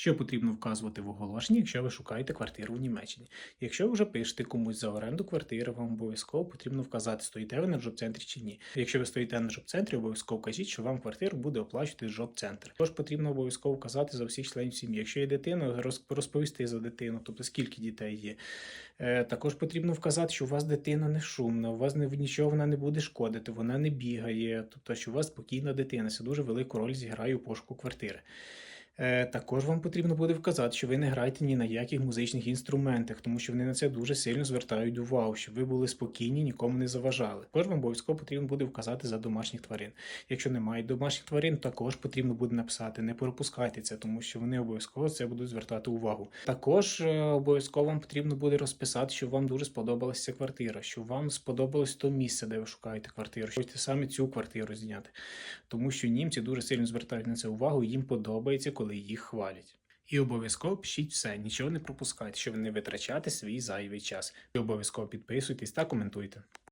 Що потрібно вказувати в оголошенні, якщо ви шукаєте квартиру в Німеччині? Якщо ви вже пишете комусь за оренду квартири, вам обов'язково потрібно вказати, стоїте ви на джоб-центрі чи ні. Якщо ви стоїте на джоб-центрі, обов'язково кажіть, що вам квартиру буде оплачувати джоб-центр. Також потрібно обов'язково вказати за всіх членів сім'ї. Якщо є дитина, розповісти за дитину, тобто скільки дітей є. Е, Також потрібно вказати, що у вас дитина не шумна, у вас нічого вона не буде шкодити, вона не бігає, тобто що у вас спокійна дитина. Це дуже велику роль зіграє у пошуку квартири. Е, Також вам потрібно буде вказати, що ви не граєте ні на яких музичних інструментах, тому що вони на це дуже сильно звертають увагу, щоб ви були спокійні, нікому не заважали. Також вам обов'язково потрібно буде вказати за домашніх тварин. Якщо немає домашніх тварин, також потрібно буде написати не пропускайте це, тому що вони обов'язково це будуть звертати увагу. Також е, обов'язково вам потрібно буде розписати, що вам дуже сподобалася ця квартира, що вам сподобалось то місце, де ви шукаєте квартиру, що хочете саме цю квартиру зняти. Тому що німці дуже сильно звертають на це увагу, їм подобається, коли їх хвалять. І обов'язково пишіть все, нічого не пропускайте, щоб не витрачати свій зайвий час. І обов'язково підписуйтесь та коментуйте.